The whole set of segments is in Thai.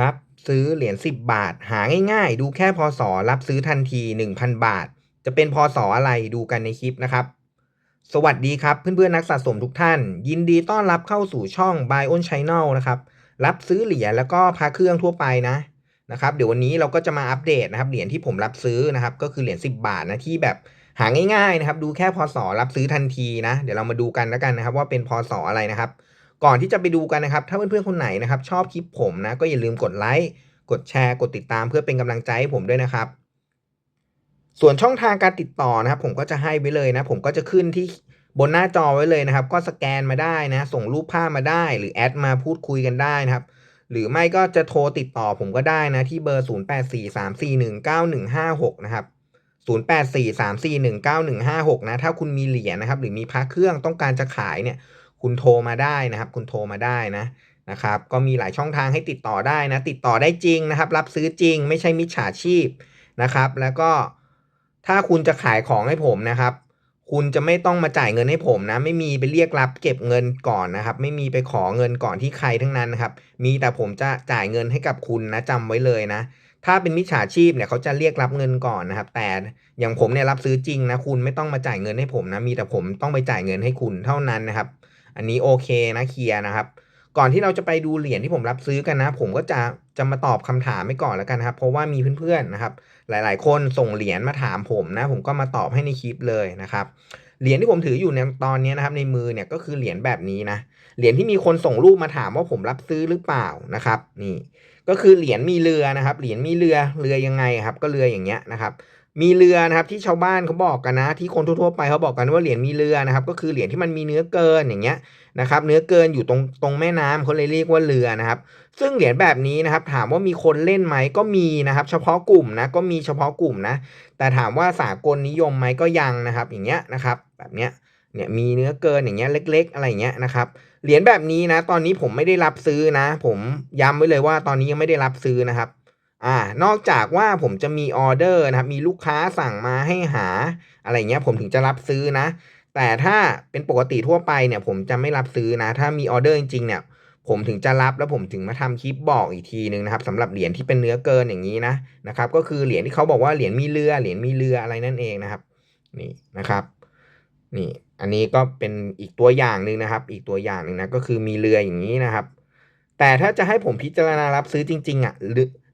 รับซื้อเหรียญ10 บาท หาง่ายๆ ดูแค่พศรับซื้อทันที 1,000 บาท จะเป็นพศอะไรดูกันในคลิปนะครับ สวัสดีครับเพื่อนๆนักสะสมทุกท่าน ยินดีต้อนรับเข้าสู่ช่อง Buy on Channel นะครับรับซื้อเหรียญแล้วก็พาเครื่องทั่วไปนะนะครับเดี๋ยววันนี้เราก็จะมาอัปเดตนะครับเหรียญที่ผมรับซื้อนะครับก็คือเหรียญ10 บาทนะที่แบบหาง่ายๆนะครับดูแค่พศรับซื้อทันทีนะ เดี๋ยวเรามาดูกันแล้วกันนะครับ ว่าเป็นพศอะไรนะครับ ก่อนที่จะไปดูกันนะครับ ถ้าเพื่อนๆคนไหนนะครับ ชอบคลิปผมนะ ก็อย่าลืมกดไลค์ กดแชร์ กดติดตามเพื่อเป็นกำลังใจให้ผมด้วยนะครับ ส่วนช่องทางการติดต่อนะครับ ผมก็จะให้ไว้เลยนะ ผมก็จะขึ้นที่บนหน้าจอไว้เลยนะครับ ก็สแกนมาได้นะ ส่งรูปภาพมาได้ หรือแอดมาพูดคุยกันได้นะครับ หรือไม่ก็จะโทรติดต่อผมก็ได้นะ ที่เบอร์ 0843419156 นะครับ0843419156 นะ ถ้าคุณมีเหรียญนะครับ หรือมีพระเครื่องต้องการจะขายเนี่ย คุณโทรมาได้นะครับ คุณโทรมาได้นะนะครับ ก็มีหลายช่องทางให้ติดต่อได้นะ ติดต่อได้จริงนะครับ รับซื้อจริง ไม่ใช่มิจฉาชีพนะครับ แล้วก็ถ้าคุณจะขายของให้ผมนะครับ คุณจะไม่ต้องมาจ่ายเงินให้ผมนะ ไม่มีไปเรียกรับเก็บเงินก่อนนะครับ ไม่มีไปขอเงินก่อนที่ใครทั้งนั้นนะครับ มีแต่ผมจะจ่ายเงินให้กับคุณนะจำไว้เลยนะถ้าเป็นมิจฉาชีพเนี่ยเขาจะเรียกรับเงินก่อนนะครับ แต่อย่างผมเนี่ยรับซื้อจริงนะคุณไม่ต้องมาจ่ายเงินให้ผมนะมีแต่ผมต้องไปจ่ายเงินให้คุณเท่านั้นนะครับ อันนี้โอเคนะเคลียร์นะครับ ก่อนที่เราจะไปดูเหรียญที่ผมรับซื้อกันนะ ผมก็จะจะมาตอบคำถามไม่ก่อนแล้วกันครับ เพราะว่ามีเพื่อนๆนะครับ หลายๆ คนส่งเหรียญมาถามผมนะ ผมก็มาตอบให้ในคลิปเลยนะครับเหรียญที่ผมถืออยู่ในตอนนี้นะครับในมือเนี่ยก็คือเหรียญแบบนี้นะเหรียญที่มีคนส่งรูปมาถามว่าผมรับซื้อหรือเปล่านะครับ นี่ ก็คือเหรียญมีเรือนะครับเหรียญมีเรือเรือยังไงครับ ก็เรืออย่างเงี้ยนะครับ มีเรือนะครับที่ชาวบ้านเขาบอกกันนะ ที่คนทั่วๆไปเขาบอกกันว่าเหรียญมีเรือนะครับ ก็คือเหรียญที่มันมีเนื้อเกินอย่างเงี้ยนะครับ เนื้อเกินอยู่ตรงตรงแม่น้ำเขาเลยเรียกว่าเรือนะครับ ซึ่งเหรียญแบบนี้นะครับ ถามว่ามีคนเล่นไหมก็มีนะครับ เฉพาะกลุ่มนะก็มีเฉพาะกลุ่มนะ แต่ถามว่าสากลนิยมไหมก็ยังนะครับ อย่างเงี้ยนะครับ แบบเนี้ยเนี่ยมีเนื้อเกินอย่างเงี้ยเล็ก ๆ อะไรเงี้ยนะครับเหรียญแบบนี้นะ ตอนนี้ผมไม่ได้รับซื้อนะ ผมย้ำไว้เลยว่าตอนนี้ยังไม่ได้รับซื้อนะครับ อ่านอกจากว่าผมจะมีออเดอร์นะครับ มีลูกค้าสั่งมาให้หาอะไรเงี้ยผมถึงจะรับซื้อนะ แต่ถ้าเป็นปกติทั่วไปเนี่ย ผมจะไม่รับซื้อนะ ถ้ามีออเดอร์จริงๆเนี่ย ผมถึงจะรับแล้วผมถึงมาทำคลิปบอกอีกทีนึงนะครับสำหรับเหรียญที่เป็นเนื้อเกินอย่างนี้นะนะครับ ก็คือเหรียญที่เขาบอกว่าเหรียญมีเรือเหรียญมีเรืออะไรนั่นเองนะครับ นี่นะครับ นี่ อันนี้ก็เป็นอีกตัวอย่างหนึ่งนะครับ อีกตัวอย่างหนึ่งนะก็คือมีเรืออย่างนี้นะครับ แต่ถ้าจะให้ผมพิจารณารับซื้อจริงๆอะ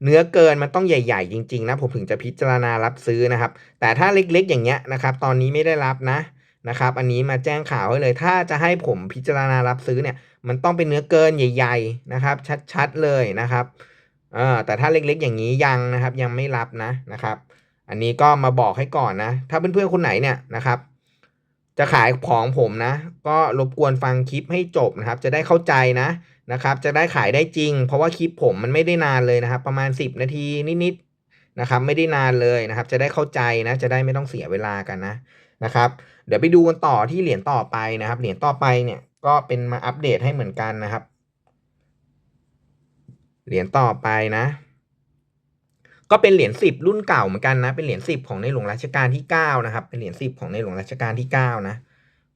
เนื้อเกินมันต้องใหญ่ ๆ จริง ๆ นะ ผมถึงจะพิจารณารับซื้อนะครับ แต่ถ้าเล็กๆ อย่างเงี้ยนะครับ ตอนนี้ไม่ได้รับนะนะครับ อันนี้มาแจ้งข่าวให้เลย ถ้าจะให้ผมพิจารณารับซื้อเนี่ย มันต้องเป็นเนื้อเกินใหญ่ ๆ นะครับ ชัดๆเลยนะครับเออแต่ถ้าเล็กๆ อย่างนี้ยังนะครับ ยังไม่รับนะนะครับ อันนี้ก็มาบอกให้ก่อนนะ ถ้าเพื่อนๆคนไหนเนี่ยนะครับ จะขายของผมนะ ก็รบกวนฟังคลิปให้จบนะครับ จะได้เข้าใจนะ นะครับจะได้ขายได้จริง เพราะว่าคลิปผมมันไม่ได้นานเลยนะครับ ประมาณ 10 นาทีนิดๆนะครับ ไม่ได้นานเลยนะครับ จะได้เข้าใจนะจะได้ไม่ต้องเสียเวลากันนะนะครับ เดี๋ยวไปดูกันต่อที่เหรียญต่อไปนะครับ เหรียญต่อไปเนี่ยก็เป็นมาอัปเดตให้เหมือนกันนะครับ เหรียญต่อไปนะ ก็เป็นเหรียญสิบรุ่นเก่าเหมือนกันนะ เป็นเหรียญสิบของในหลวงรัชกาลที่เก้านะครับ เป็นเหรียญสิบของในหลวงรัชกาลที่เก้านะ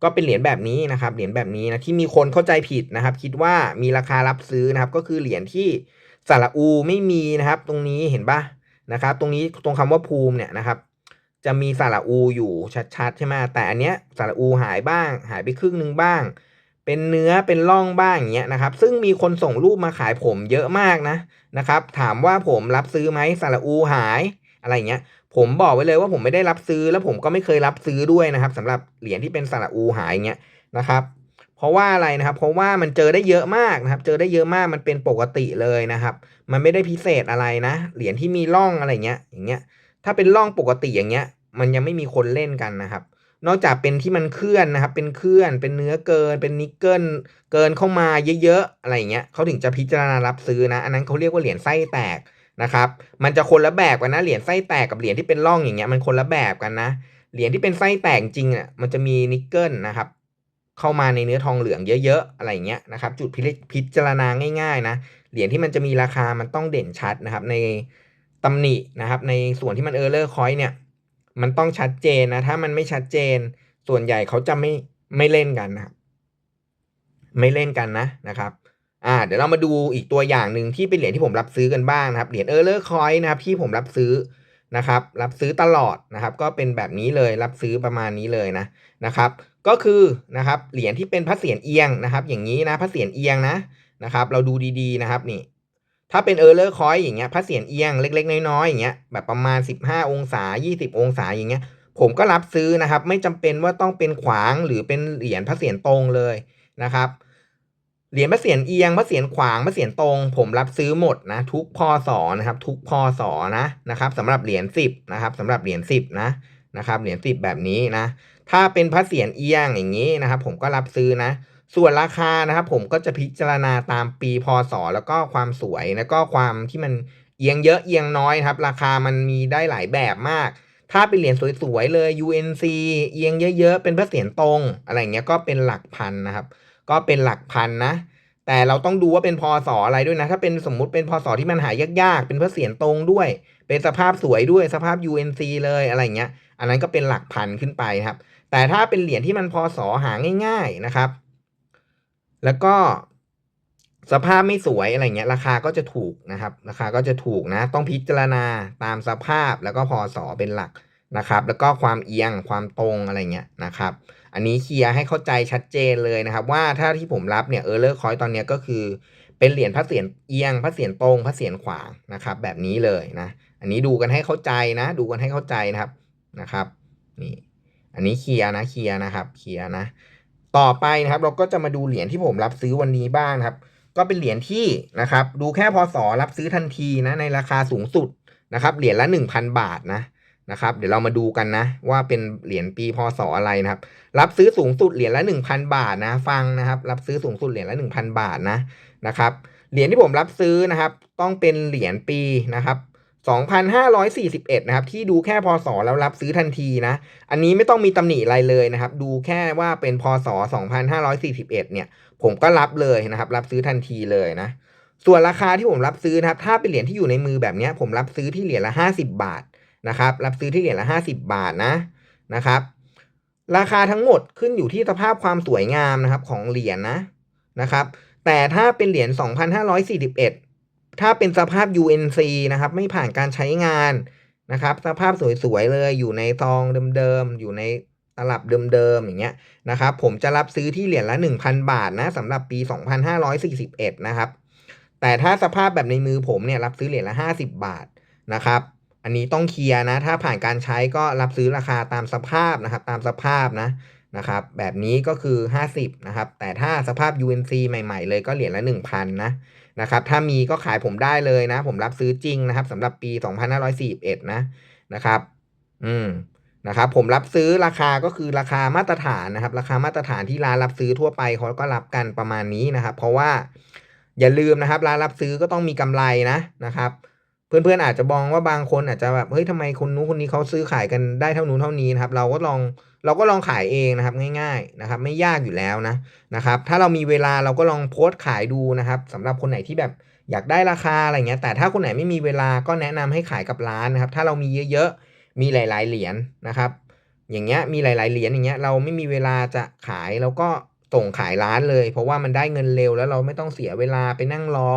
ก็เป็นเหรียญแบบนี้นะครับ เหรียญแบบนี้นะที่มีคนเข้าใจผิดนะครับ คิดว่ามีราคารับซื้อนะครับ ก็คือเหรียญที่สระอูไม่มีนะครับ ตรงนี้เห็นปะนะครับ ตรงนี้ตรงคำว่าภูมิเนี่ยนะครับ จะมีสระอูอยู่ชัดๆใช่ไหมแต่อันเนี้ยสระอูหายบ้าง หายไปครึ่งหนึ่งบ้าง เป็นเนื้อเป็นร่องบ้างอย่างเงี้ยนะครับ ซึ่งมีคนส่งรูปมาขายผมเยอะมากนะนะครับ ถามว่าผมรับซื้อไหมสระอูหายอะไรเงี้ย ผมบอกไว้เลยว่าผมไม่ได้รับซื้อแล้วผมก็ไม่เคยรับซื้อด้วยนะครับสำหรับเหรียญที่เป็นสระอูหายเงี้ยนะครับ เพราะว่าอะไรนะครับ เพราะว่ามันเจอได้เยอะมากนะครับ เจอได้เยอะมากมันเป็นปกติเลยนะครับ มันไม่ได้พิเศษอะไรนะ เหรียญที่มีร่องอะไรเงี้ย อย่างเงี้ย ถ้าเป็นร่องปกติอย่างเงี้ย มันยังไม่มีคนเล่นกันนะครับ นอกจากเป็นที่มันเคลื่อนนะครับ เป็นเคลื่อน เป็นเนื้อเกิน เป็นนิกเกิลเกินเข้ามาเยอะๆอะไรเงี้ยเขาถึงจะพิจารณารับซื้อนะ อันนั้นเขาเรียกว่าเหรียญไส้แตก นะครับ มันจะคนละแบบกันนะ เหรียญไส้แตกกับเหรียญที่เป็นร่องอย่างเงี้ย มันคนละแบบกันนะ เหรียญที่เป็นไส้แตกจริงอะ มันจะมีนิกเกิลนะครับ เข้ามาในเนื้อทองเหลืองเยอะๆ อะไรเงี้ยนะครับ จุดพิจารณาง่าย ๆ นะ เหรียญที่มันจะมีราคา มันต้องเด่นชัดนะครับ ในตำหนินะครับ ในส่วนที่มันเออร์เลอร์คอยเนี่ย มันต้องชัดเจนนะ ถ้ามันไม่ชัดเจน ส่วนใหญ่เขาจะไม่ไม่เล่นกันนะครับ ไม่เล่นกันนะนะครับ อ่าเดี๋ยวเรามาดูอีกตัวอย่างหนึ่งที่เป็นเหรียญที่ผมรับซื้อกันบ้างนะครับเหรียญเออร์เลอร์คอยนะครับที่ผมรับซื้อนะครับรับซื้อตลอดนะครับก็เป็นแบบนี้เลยรับซื้อประมาณนี้เลยนะนะครับก็คือนะครับเหรียญที่เป็นพระเศียรเอียงนะครับ อย่างนี้นะพระเศียรเอียงนะนะครับเราดูดีๆนะครับนี่ถ้าเป็นเออร์เลอร์คอยอย่างเงี้ยพระเศียรเอียงเล็ก ๆ น้อยๆอย่างเงี้ยแบบประมาณ 15 องศา 20 องศาอย่างเงี้ยผมก็รับซื้อนะครับ ไม่จำเป็นว่าต้องเป็นขวางหรือเป็นเหรียญพระเศียรตรงเลยนะครับ เหรียญพระเศียรเอียงพระเศียรขวางพระเศียรตรง ผมรับซื้อหมดนะ ทุกพศนะครับ ทุกพศนะนะครับสำหรับเหรียญสิบนะครับสำหรับเหรียญสิบนะนะครับเหรียญสิบแบบนี้นะ ถ้าเป็นพระเศียรเอียงอย่างนี้นะครับ ผมก็รับซื้อนะ ส่วนราคานะครับ ผมก็จะพิจารณาตามปีพศแล้วก็ความสวยแล้วก็ความที่มันเอียงเยอะเอียงน้อยครับ ราคามันมีได้หลายแบบมาก ถ้าเป็นเหรียญสวยๆเลย UNC เอียงเยอะๆเป็นพระเศียรตรง อะไรเงี้ยก็เป็นหลักพันนะครับ ก็เป็นหลักพันนะแต่เราต้องดูว่าเป็นพศอะไรด้วยนะ ถ้าเป็นสมมุติเป็นพศที่มันหายยากๆ เป็นพระเศียรตรงด้วย เป็นสภาพสวยด้วยสภาพ UNC เลยอะไรเงี้ย อันนั้นก็เป็นหลักพันขึ้นไปครับ แต่ถ้าเป็นเหรียญที่มันพศหาง่าย ๆนะครับ แล้วก็สภาพไม่สวยอะไรเงี้ย ราคาก็จะถูกนะครับ ราคาก็จะถูกนะ ต้องพิจารณาตามสภาพแล้วก็พศเป็นหลัก นะครับ แล้วก็ความเอียงความตรงอะไรเงี้ยนะครับ อันนี้เคลียร์ให้เข้าใจชัดเจนเลยนะครับ ว่าถ้าที่ผมรับเนี่ยเออร์เลอร์คอยตอนนี้ก็คือ เป็นเหรียญพระเศียรเอียงพระเศียรตรงพระเศียรขวางนะครับ แบบนี้เลยนะ อันนี้ดูกันให้เข้าใจนะ ดูกันให้เข้าใจนะครับนะครับนี่อันนี้เคลียร์นะเคลียร์นะครับเคลียร์นะ ต่อไปนะครับเราก็จะมาดูเหรียญที่ผมรับซื้อวันนี้บ้างครับ ก็เป็นเหรียญที่นะครับ ดูแค่พศรับซื้อทันทีนะในราคาสูงสุดนะครับ เหรียญละ 1,000 บาทนะ นะครับ เดี๋ยวเรามาดูกันนะ ว่าเป็นเหรียญปีพศอะไรนะครับ รับซื้อสูงสุดเหรียญละ 1,000 บาทนะ ฟังนะครับ รับซื้อสูงสุดเหรียญละ 1,000 บาทนะนะครับ เหรียญที่ผมรับซื้อนะครับ ต้องเป็นเหรียญปีนะครับ2,541 นะครับ ที่ดูแค่พศแล้วรับซื้อทันทีนะ อันนี้ไม่ต้องมีตำหนิอะไรเลยนะครับ ดูแค่ว่าเป็นพศ 2541 เนี่ย ผมก็รับเลยนะครับ รับซื้อทันทีเลยนะ ส่วนราคาที่ผมรับซื้อนะครับ ถ้าเป็นเหรียญที่อยู่ในมือแบบนี้ผมรับซื้อที่เหรียญละ 50 บาท นะครับ รับซื้อที่เหรียญละ 50 บาทนะนะครับ ราคาทั้งหมดขึ้นอยู่ที่สภาพความสวยงามนะครับของเหรียญนะนะครับ แต่ถ้าเป็นเหรียญ 2,541 ถ้าเป็นสภาพ UNC นะครับ ไม่ผ่านการใช้งานนะครับ สภาพสวยๆเลยอยู่ในซองเดิมๆอยู่ในตลับเดิมๆอย่างเงี้ยนะครับ ผมจะรับซื้อที่เหรียญละ 1,000 บาทนะสำหรับปี 2,541 นะครับ แต่ถ้าสภาพแบบในมือผมเนี่ยรับซื้อเหรียญละ 50 บาทนะครับ อันนี้ต้องเคลียร์นะ ถ้าผ่านการใช้ก็รับซื้อราคาตามสภาพนะครับ ตามสภาพนะนะครับ แบบนี้ก็คือ 50นะครับ แต่ถ้าสภาพ UNC ใหม่ ๆ เลยก็เหรียญละ 1,000นะนะครับ ถ้ามีก็ขายผมได้เลยนะ ผมรับซื้อจริงนะครับสำหรับปี 2541 นะนะครับ อืมนะครับ ผมรับซื้อราคาก็คือราคามาตรฐานนะครับ ราคามาตรฐานที่ร้านรับซื้อทั่วไปเขาก็รับกันประมาณนี้นะครับ เพราะว่าอย่าลืมนะครับ ร้านรับซื้อก็ต้องมีกำไรนะนะครับ เพื่อนๆอาจจะมองว่าบางคนอาจจะแบบเฮ้ยทำไมคนนู้นคนนี้เขาซื้อขายกันได้เท่านู้นเท่านี้นะครับ เราก็ลองเราก็ลองขายเองนะครับง่ายๆนะครับ ไม่ยากอยู่แล้วนะนะครับ ถ้าเรามีเวลาเราก็ลองโพสต์ขายดูนะครับสำหรับคนไหนที่แบบอยากได้ราคาอะไรเงี้ยแต่ถ้าคนไหนไม่มีเวลาก็แนะนำให้ขายกับร้านนะครับ ถ้าเรามีเยอะๆมีหลาย ๆ เหรียญนะครับ อย่างเงี้ยมีหลาย ๆ เหรียญอย่างเงี้ยเราไม่มีเวลาจะขายเราก็ส่งขายร้านเลย เพราะว่ามันได้เงินเร็วแล้วเราไม่ต้องเสียเวลาไปนั่งรอ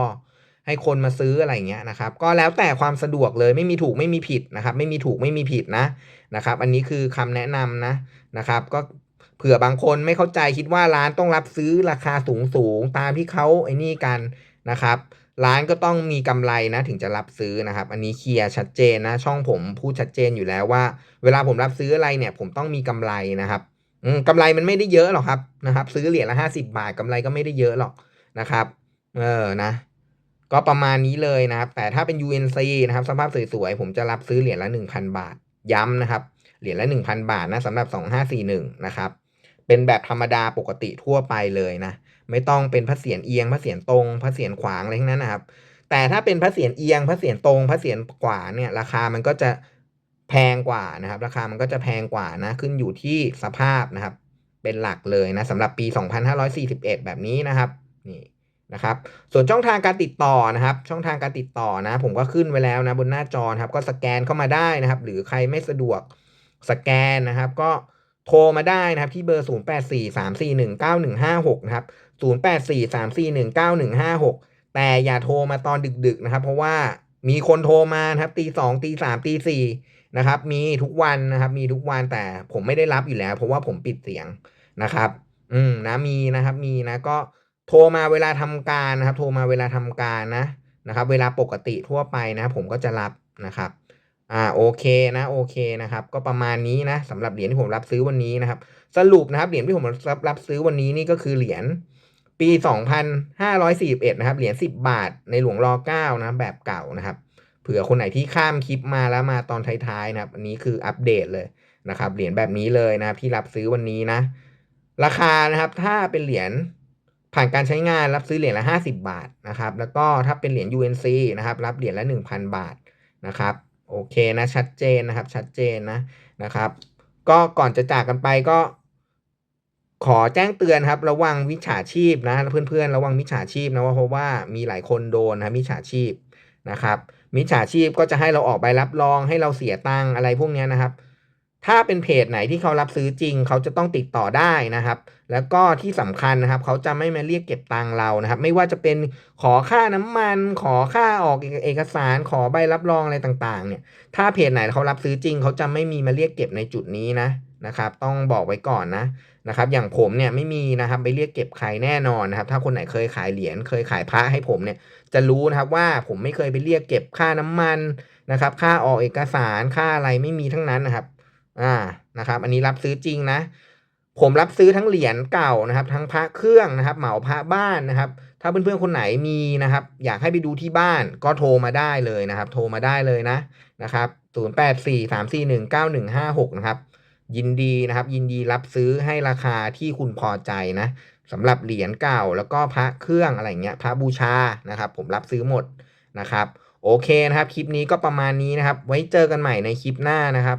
ให้คนมาซื้ออะไรเงี้ยนะครับ ก็แล้วแต่ความสะดวกเลยไม่มีถูกไม่มีผิดนะครับ ไม่มีถูกไม่มีผิดนะนะครับ อันนี้คือคำแนะนำนะนะครับ ก็เผื่อบางคนไม่เข้าใจคิดว่าร้านต้องรับซื้อราคาสูงสูงตามที่เขาไอ้นี่กันนะครับ ร้านก็ต้องมีกำไรนะถึงจะรับซื้อนะครับ อันนี้เคลียร์ชัดเจนนะ ช่องผมพูดชัดเจนอยู่แล้วว่า เวลาผมรับซื้ออะไรเนี่ย ผมต้องมีกำไรนะครับกำไรมันไม่ได้เยอะหรอกครับนะครับ ซื้อเหรียญละห้าสิบาทกำไรก็ไม่ได้เยอะหรอกนะครับ เออนะ ก็ประมาณนี้เลยนะครับ แต่ถ้าเป็น UNC นะครับ สภาพสวยๆ ผมจะรับซื้อเหรียญละ 1,000 บาท ย้ำนะครับ เหรียญละ 1,000 บาทนะสำหรับ 2541 นะครับ เป็นแบบธรรมดาปกติทั่วไปเลยนะ ไม่ต้องเป็นพระเศียรเอียงพระเศียรตรงพระเศียรขวางอะไรทั้งนั้นนะครับ แต่ถ้าเป็นพระเศียรเอียงพระเศียรตรงพระเศียรขวาเนี่ยราคามันก็จะแพงกว่านะครับ ราคามันก็จะแพงกว่านะ ขึ้นอยู่ที่สภาพนะครับ เป็นหลักเลยนะสำหรับปี 2541 แบบนี้นะครับ นี่ นะครับส่วนช่องทางการติดต่อนะครับ ช่องทางการติดต่อนะ ผมก็ขึ้นไว้แล้วนะบนหน้าจอครับ ก็สแกนเข้ามาได้นะครับ หรือใครไม่สะดวกสแกนนะครับ ก็โทรมาได้นะครับที่เบอร์ 0843419156 นะครับ 0843419156 แต่อย่าโทรมาตอนดึกๆนะครับ เพราะว่ามีคนโทรมานะครับตีสองตีสามตีสี่นะครับ มีทุกวันนะครับ มีทุกวันแต่ผมไม่ได้รับอยู่แล้ว เพราะว่าผมปิดเสียงนะครับ อืมนะมีนะครับ มีนะก็ โทรมาเวลาทำการนะครับ โทรมาเวลาทำการนะนะครับ เวลาปกติทั่วไปนะผมก็จะรับนะครับอ่าโอเคนะโอเคนะครับ ก็ประมาณนี้นะสำหรับเหรียญที่ผมรับซื้อวันนี้นะครับ สรุปนะครับเหรียญที่ผมรับรับซื้อวันนี้นี่ก็คือเหรียญปี 2541 นะครับเหรียญ10 บาทในหลวงรอ9นะแบบเก่านะครับ เผื่อคนไหนที่ข้ามคลิปมาแล้วมาตอนท้ายๆนะครับ อันนี้คืออัปเดตเลยนะครับเหรียญแบบนี้เลยนะครับที่รับซื้อวันนี้นะ ราคานะครับถ้าเป็นเหรียญ ผ่านการใช้งานรับซื้อเหรียญละ 50 บาทนะครับแล้วก็ถ้าเป็นเหรียญ UNC นะครับรับเหรียญละ 1,000 บาทนะครับโอเคนะชัดเจนนะครับชัดเจนนะนะครับ ก็ก่อนจะจากกันไปก็ขอแจ้งเตือนครับระวังวิชาชีพนะเพื่อนๆ ระวังมิจฉาชีพนะว่าเพราะว่ามีหลายคนโดนนะมิจฉาชีพนะครับมิจฉาชีพก็จะให้เราออกใบรับรองให้เราเสียตังอะไรพวกเนี้ยนะครับ ถ้าเป็นเพจไหนที่เขารับซื้อจริง เขาจะต้องติดต่อได้นะครับ แล้วก็ที่สำคัญนะครับ เขาจะไม่มาเรียกเก็บตังค์เรานะครับ ไม่ว่าจะเป็นขอค่าน้ำมัน ขอค่าออกเอกสาร ขอใบรับรองอะไรต่างๆ เนี่ย ถ้าเพจไหนเขารับซื้อจริง เขาจะไม่มีมาเรียกเก็บในจุดนี้นะนะครับ ต้องบอกไว้ก่อนนะนะครับ อย่างผมเนี่ยไม่มีนะครับไปเรียกเก็บใครแน่นอนนะครับ ถ้าคนไหนเคยขายเหรียญเคยขายพระให้ผมเนี่ย จะรู้นะครับว่าผมไม่เคยไปเรียกเก็บค่าน้ำมันนะครับ ค่าออกเอกสารค่าอะไรไม่มีทั้งนั้นนะครับ อ่านะครับ อันนี้รับซื้อจริงนะ ผมรับซื้อทั้งเหรียญเก่านะครับ ทั้งพระเครื่องนะครับ เหมาพระบ้านนะครับ ถ้าเพื่อนๆคนไหนมีนะครับ อยากให้ไปดูที่บ้านก็โทรมาได้เลยนะครับ โทรมาได้เลยนะนะครับ0843419156นะครับ ยินดีนะครับ ยินดีรับซื้อให้ราคาที่คุณพอใจนะสำหรับเหรียญเก่าแล้วก็พระเครื่องอะไรเงี้ย พระบูชานะครับ ผมรับซื้อหมดนะครับ โอเคนะครับ คลิปนี้ก็ประมาณนี้นะครับ ไว้เจอกันใหม่ในคลิปหน้านะครับ